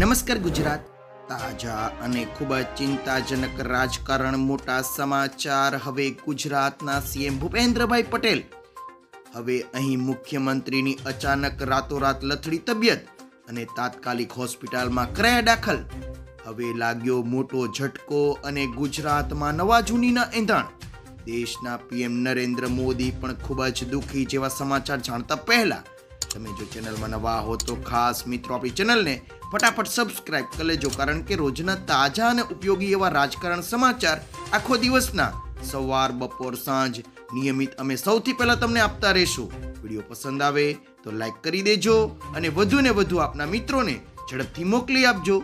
નમસ્કાર ગુજરાત. તાજા અને ખૂબ જ ચિંતાજનક રાજકારણ મોટા સમાચાર હવે ગુજરાતના સીએમ ભૂપેન્દ્રભાઈ પટેલ. હવે અહીં મુખ્યમંત્રીની અચાનક રાતોરાત લથડી તબિયત અને તાત્કાલિક હોસ્પિટલમાં કરાયા દાખલ. હવે લાગ્યો મોટો ઝટકો અને ગુજરાતમાં નવા જૂનીના એંધાણ. દેશના પીએમ નરેન્દ્ર મોદી પણ ખૂબ જ દુઃખી જેવા સમાચાર જાણતા પહેલા તમે જો ચેનલમાં નવા હો તો ખાસ મિત્રો આપણી ચેનલને ફટાફટ સબસ્ક્રાઇબ કરી લેજો, કારણ કે રોજના તાજા અને ઉપયોગી એવા રાજકારણ સમાચાર આખો દિવસના સવાર, બપોર, સાંજ નિયમિત અમે સૌથી પહેલા તમને આપતા રહીશું. વીડિયો પસંદ આવે તો લાઈક કરી દેજો અને વધુ ને વધુ આપના મિત્રોને ઝડપથી મોકલી આપજો.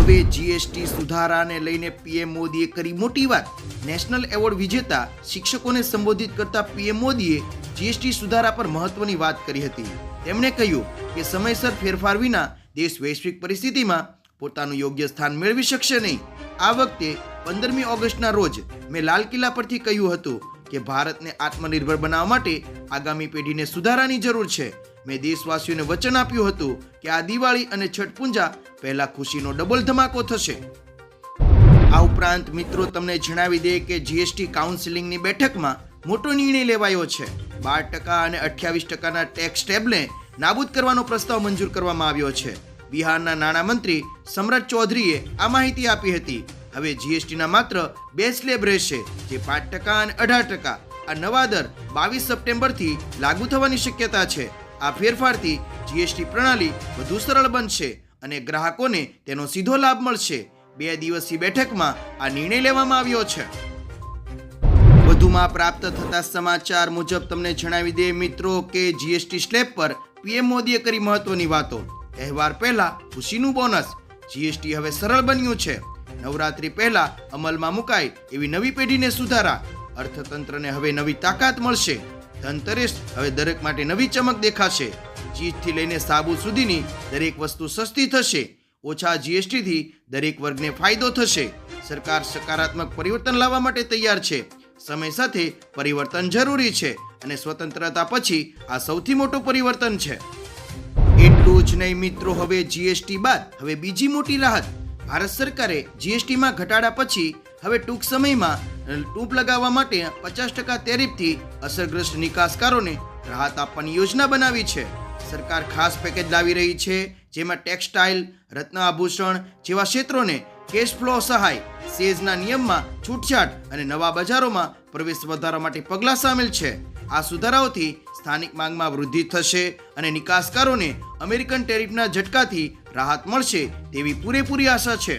હવે જીએસટી સુધારાને લઈને પીએમ મોદીએ કરી મોટી વાત. નેશનલ એવોર્ડ વિજેતા શિક્ષકોને સંબોધિત કરતા પીએમ મોદીએ જીએસટી સુધારા પર મહત્વની વાત કરી હતી. તેમણે કહ્યું કે સમયસર ફેરફાર વિના દેશ વૈશ્વિક પરિસ્થિતિમાં પોતાનું યોગ્ય સ્થાન મેળવી શકશે નહીં. આ વખતે પંદરમી ઓગસ્ટના રોજ મેં લાલ કિલ્લા પરથી કહ્યું હતું કે ભારતને આત્મનિર્ભર બનાવવા માટે આગામી પેઢીને સુધારાની જરૂર છે. મેં દેશવાસીઓને વચન આપ્યું હતું કે આ દિવાળી અને છઠ પૂજા પહેલા ખુશીનો ડબલ ધમાકો થશે. આ ઉપરાંત મિત્રો, તમને જણાવી દે કે જીએસટી કાઉન્સિલિંગની બેઠકમાં મોટો નિર્ણય લેવાયો છે. બાર ટકા અને અઠ્યાવીસ ટકાના ટેક્સ ટેબને નાબૂદ કરવાનો પ્રસ્તાવ મંજૂર કરવામાં આવ્યો છે. બિહારના નાણામંત્રી સમ્રાટ ચૌધરીએ આ માહિતી આપી હતી. હવે જીએસટીના માત્ર બે સ્લેબ રહેશે, જે પાંચ ટકા અને અઢાર ટકા. આ નવા દર બાવીસ સપ્ટેમ્બરથી લાગુ થવાની શક્યતા છે. આ ફેરફારથી જીએસટી પ્રણાલી વધુ સરળ બનશે અને ગ્રાહકોને તેનો સીધો લાભ મળશે. બે દિવસીય બેઠકમાં આ નિર્ણય લેવામાં આવ્યો છે. વધુમાં પ્રાપ્ત થતા સમાચાર મુજબ તમને જણાવી દે મિત્રો કે જીએસટી સ્લેબ પર પીએમ મોદીએ કરી મહત્વની વાતો. તહેવાર પહેલા ખુશીનું બોનસ. જીએસટી હવે સરળ બન્યું છે. નવરાત્રી પહેલા અમલમાં મુકાય એવી નવી પેઢીને સુધારા. અર્થતંત્રને હવે નવી તાકાત મળશે. ધનતેરસ હવે દરેક માટે નવી ચમક દેખાશે. ચીજથી લઈને સાબુ સુધીની દરેક વસ્તુ સસ્તી થશે. ઓછા જીએસટીથી દરેક વર્ગને ફાયદો થશે. સરકાર સકારાત્મક પરિવર્તન લાવવા માટે તૈયાર છે. સમય સાથે પરિવર્તન જરૂરી છે અને સ્વતંત્રતા પછી આ સૌથી મોટું પરિવર્તન છે. એટલું જ નહીં મિત્રો, હવે જીએસટી બાદ હવે બીજી મોટી રાહત. ભારત સરકારે જીએસટીમાં ઘટાડા પછી હવે ટૂંક સમયમાં ટૂંપ લગાવવા માટે પચાસ ટકા તેરીફથી અસરગ્રસ્ત નિકાસકારોને રાહત આપવાની યોજના બનાવી છે. સરકાર ખાસ પેકેજ લાવી રહી છે, જેમાં ટેક્સટાઇલ, રત્ન આભૂષણ જેવા ક્ષેત્રોને કેશ ફ્લો સહાય સેઝના નિયમમાં છૂટછાટ અને નવા બજારોમાં પ્રવેશ વધારવા માટે પગલાં સામેલ છે. આ સુધારાઓથી સ્થાનિક માંગમાં વૃદ્ધિ થશે અને નિકાસકારોને અમેરિકન ટેરિફના ઝટકાથી રાહત મળશે તેવી પૂરેપૂરી આશા છે.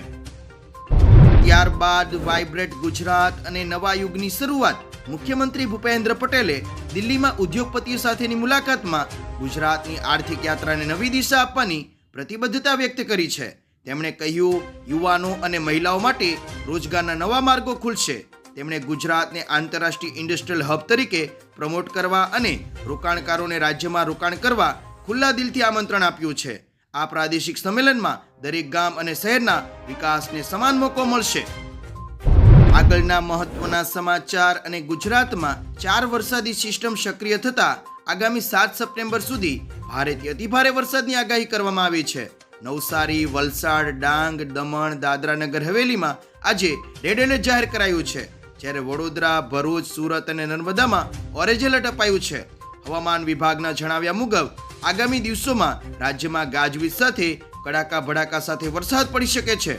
ત્યારબાદ વાઇબ્રેટ ગુજરાત અને નવા યુગની શરૂઆત મુખ્યમંત્રી ભૂપેન્દ્ર પટેલે દિલ્હીમાં ઉદ્યોગપતિઓ સાથેની મુલાકાતમાં ગુજરાતની આર્થિક યાત્રાને નવી દિશા આપવાની પ્રતિબદ્ધતા વ્યક્ત કરી છે. તેમણે કહ્યું, યુવાનો અને મહિલાઓ માટે રોજગારના નવા માર્ગો ખુલશે. તેમણે ગુજરાતને આંતરરાષ્ટ્રીય ઇન્ડસ્ટ્રીયલ હબ તરીકે પ્રમોટ કરવા અને રોકાણકારોને રાજ્યમાં રોકાણ કરવા ખુલ્લા દિલથી આમંત્રણ આપ્યું છે. આ પ્રાદેશિક સંમેલનમાં દરેક ગામ અને શહેરના વિકાસને સમાન મોકો મળશે. આગળના મહત્વના સમાચાર અને ગુજરાતમાં ચાર વરસાદી સિસ્ટમ સક્રિય થતા આગામી સાત સપ્ટેમ્બર સુધી ભારેથી અતિભારે વરસાદની આગાહી કરવામાં આવી છે. નવસારી, વલસાડ, ડાંગ, દમણ, દાદરાનગર, હવેલીમાં આજે રેડ એલર્ટ જાહેર કરાયું છે. જ્યારે વડોદરા, ભરૂચ, સુરત અને નર્મદામાં ઓરેન્જ એલર્ટ અપાયું છે. હવામાન વિભાગના જણાવ્યા મુજબ, આગામી દિવસોમાં રાજ્યમાં ગાજવીજ સાથે કડાકા ભડાકા સાથે વરસાદ પડી શકે છે.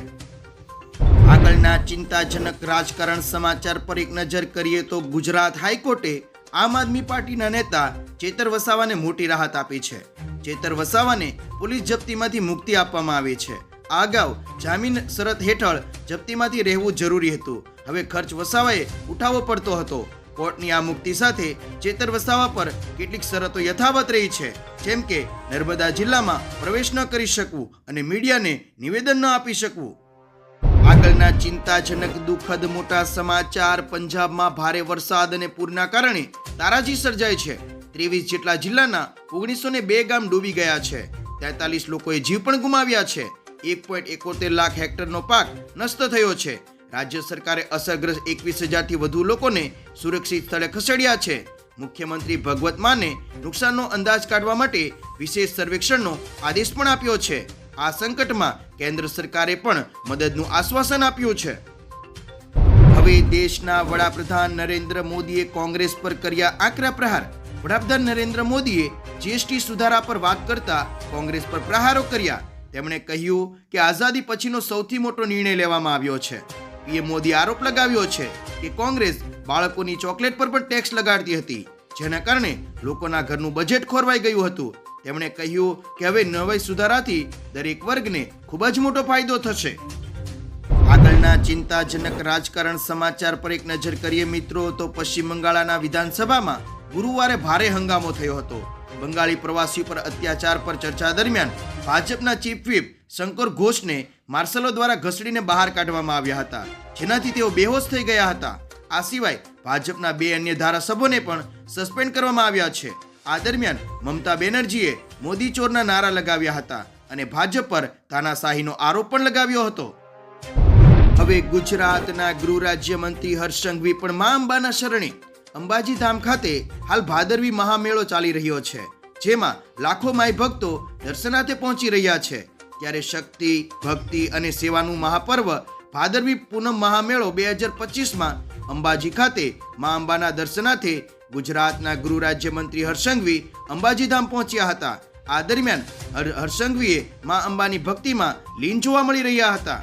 આગળના ચિંતાજનક રાજકારણ સમાચાર પર એક નજર કરીએ તો ગુજરાત હાઈકોર્ટે આમ આદમી પાર્ટીના નેતા ચેતર વસાવાને મોટી રાહત આપી છે. ચેતર વસાવાને પોલીસ જપ્તીમાંથી મુક્તિ આપવામાં આવી છે. આ અગાઉ જામીન શરત હેઠળ જપ્તીમાંથી રહેવું જરૂરી હતું. હવે ખર્ચ વસાવાએ ઉઠાવવો પડતો હતો. કોર્ટની આ મુક્તિ સાથે ચેતર વસાવા પર કેટલીક શરતો યથાવત રહી છે. જેમ કે નર્મદા જિલ્લામાં પ્રવેશ ન કરી શકવું અને મીડિયાને નિવેદન ન આપી શકવું. આગળના ચિંતાજનક દુઃખદ મોટા સમાચાર, પંજાબમાં ભારે વરસાદ અને પૂરના કારણે તારાજી સર્જાય છે. ત્રેવીસ જેટલા જિલ્લાના ઓગણીસો ને બે ગામ ડૂબી ગયા છે. તેતાલીસ લોકોએ જીવ પણ ગુમાવ્યા છે. એક પોઈન્ટ એકોતેર લાખ હેક્ટરનો પાક નષ્ટ થયો છે. રાજ્ય સરકારે અસરગ્રસ્ત એકવીસ હજારથી વધુ લોકોને સુરક્ષિત સ્થળે ખસેડ્યા છે. મુખ્યમંત્રી ભગવત માને નુકસાનનો અંદાજ કાઢવા માટે વિશેષ સર્વેક્ષણનો આદેશ પણ આપ્યો છે. આ સંકટમાં કેન્દ્ર સરકારે પણ મદદનું આશ્વાસન આપ્યું છે. હવે દેશના વડાપ્રધાન નરેન્દ્ર મોદીએ કોંગ્રેસ પર કર્યા આકરા પ્રહાર. વડાપ્રધાન નરેન્દ્ર મોદીએ જીએસટી સુધારા પર વાત કરતા કોંગ્રેસ પર પ્રહારો કર્યા. તેમણે કહ્યું કે આઝાદી પછીનો સૌથી મોટો નિર્ણય લેવામાં આવ્યો છે. પીએમ મોદી આરોપ લગાવ્યો છે કે કોંગ્રેસ બાળકોની ચોકલેટ પર પણ ટેક્સ લગાડતી હતી. જેના કારણે લોકોના ઘરનું બજેટ ખોરવાઈ ગયું હતું. તેમણે કહ્યું કે હવે નવી સુધારાથી દરેક વર્ગને ખૂબ જ મોટો ફાયદો થશે. આગળના ચિંતાજનક રાજકારણ સમાચાર પર એક નજર કરીએ મિત્રો, તો પશ્ચિમ બંગાળના વિધાનસભામાં ગુરુવારે ભારે હંગામો થયો હતો. બંગાળી પ્રવાસી પર અત્યાચાર પર ચર્ચા દરમિયાન ભાજપના ચીફ વ્હીપ શંકર ઘોષને માર્શલો દ્વારા ઘસડીને બહાર કાઢવામાં આવ્યા હતા. જેનાથી તેઓ બેહોશ થઈ ગયા હતા. આ સિવાય ભાજપના બે અન્ય ધારાસભ્યોને પણ સસ્પેન્ડ કરવામાં આવ્યા છે. આ દરમિયાન મમતા બેનર્જીએ મોદી ચોરના નારા લગાવ્યા હતા અને ભાજપ પર તાનાશાહીનો આરોપ પણ લગાવ્યો હતો. હવે ગુજરાતના ગૃહ રાજ્યમંત્રી હર્ષ સંઘવી પણ મા અંબાના શરણે અંબાજી ધામ ખાતે હાલ ભાદરવી મહામેળો ચાલી રહ્યો છે, જેમાં લાખો માય ભક્તો દર્શનાર્થે પહોંચી રહ્યા છે. ત્યારે શક્તિ, ભક્તિ અને સેવાનું મહાપર્વ ભાદરવી પૂનમ મહામેળો બે હજાર પચીસમાં અંબાજી ખાતે મા અંબાના દર્શનાર્થે ગુજરાતના ગૃહ રાજ્યમંત્રી હર્ષંઘવી અંબાજી ધામ પહોંચ્યા હતા. આ દરમિયાન હર- હર્ષંઘવીએ મા અંબાની ભક્તિમાં લીન જોવા મળી રહ્યા હતા.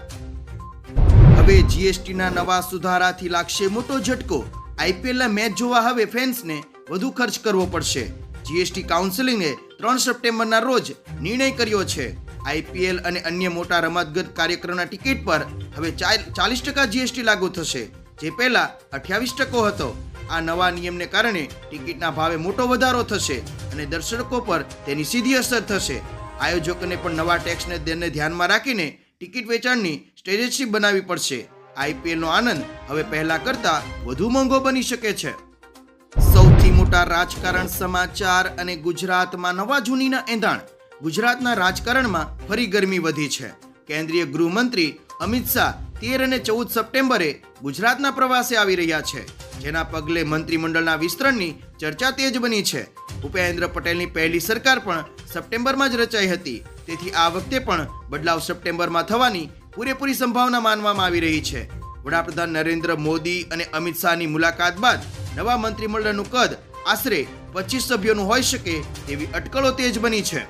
હવે જીએસટીના નવા સુધારાથી લાગશે મોટો ઝટકો. આઈપીએલના મેચ જોવા હવે ફેન્સને વધુ ખર્ચ કરવો પડશે. જીએસટી કાઉન્સિલિંગે ત્રણ સપ્ટેમ્બરના રોજ નિર્ણય કર્યો છે. આઈપીએલ અને અન્ય મોટા રમતગત કાર્યક્રમના ટિકિટ પર હવે ચાલીસ ટકા જીએસટી લાગુ થશે, જે પહેલા અઠ્યાવીસ ટકો હતો. આ નવા નિયમને કારણે ટિકિટના ભાવે મોટો વધારો થશે અને દર્શકો પર તેની સીધી અસર થશે. આયોજકોને પણ નવા ટેક્સને ધ્યાનમાં રાખીને ટિકિટ વેચાણની સ્ટ્રેટેજી બનાવવી પડશે. આઈપીએલનો આનંદ હવે પહેલા કરતા વધુ મોંઘો બની શકે છે. સૌથી મોટા રાજકારણ સમાચાર અને ગુજરાતમાં નવા જૂનીના એંધાણ. ગુજરાતના રાજકારણમાં ફરી ગરમી વધી છે. કેન્દ્રીય ગૃહમંત્રી અમિત શાહ તેર અને ચૌદ સપ્ટેમ્બરે ગુજરાતના પ્રવાસે આવી રહ્યા છે. જેના પગલે મંત્રીમંડળના વિસ્તરણની ચર્ચા તેજ બની છે. ભૂપેન્દ્ર પટેલની પહેલી સરકાર પણ સપ્ટેમ્બરમાં જ રચાઈ હતી. તેથી આ વખતે પણ બદલાવ સપ્ટેમ્બરમાં થવાની પૂરેપૂરી સંભાવના માનવામાં આવી રહી છે. વડાપ્રધાન નરેન્દ્ર મોદી અને અમિત શાહની મુલાકાત બાદ નવા મંત્રીમંડળનું કદ આશરે પચીસ સભ્યોનું હોઈ શકે તેવી અટકળો તેજ બની છે.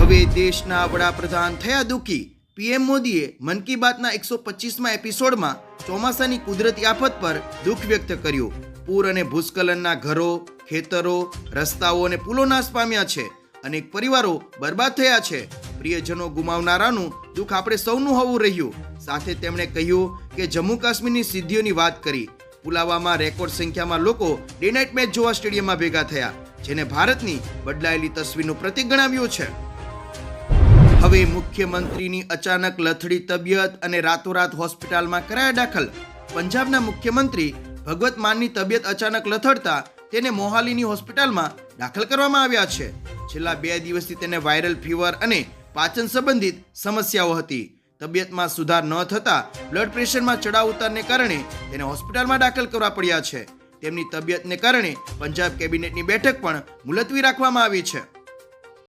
હવે દેશના વડાપ્રધાન થયા દુઃખી પીએમ મોદીએ મન કી બાતના એકસો પચીસમાં એપિસોડમાં ચોમાસાની કુદરતી આફત પર દુઃખ વ્યક્ત કર્યું. પૂર અને ભૂસ્ખલનના ઘરો, ખેતરો, રસ્તાઓ અને પુલો નાશ પામ્યા છે. અનેક પરિવારો બરબાદ થયા છે. પ્રિયજનો ગુમાવનારાનું દુઃખ આપણે સૌનું હોવું રહ્યું. સાથે તેમણે કહ્યું કે જમ્મુ કાશ્મીરની સિદ્ધિઓની વાત કરી. પુલાવામાં રેકોર્ડ સંખ્યામાં લોકો ડે નાઇટ મેચ જોવા સ્ટેડિયમમાં ભેગા થયા, જેને ભારતની બદલાયેલી તસવીરનું પ્રતીક ગણાવ્યું છે. હવે મુખ્યમંત્રીની અચાનક લથડી તબિયત અને રાતોરાત હોસ્પિટલમાં કરાયા દાખલ. પંજાબના મુખ્યમંત્રી ભગવત માનની તબિયત અચાનક લથડતા તેને મોહાલીની હોસ્પિટલમાં દાખલ કરવામાં આવ્યા છે. છેલ્લા બે દિવસથી તેને વાયરલ ફીવર અને પાચન સંબંધિત સમસ્યાઓ હતી. તબિયતમાં સુધાર ન થતા બ્લડ પ્રેશરમાં ચડાવ ઉતારને કારણે તેને હોસ્પિટલમાં દાખલ કરવા પડ્યા છે. તેમની તબિયતને કારણે પંજાબ કેબિનેટની બેઠક પણ મુલતવી રાખવામાં આવી છે.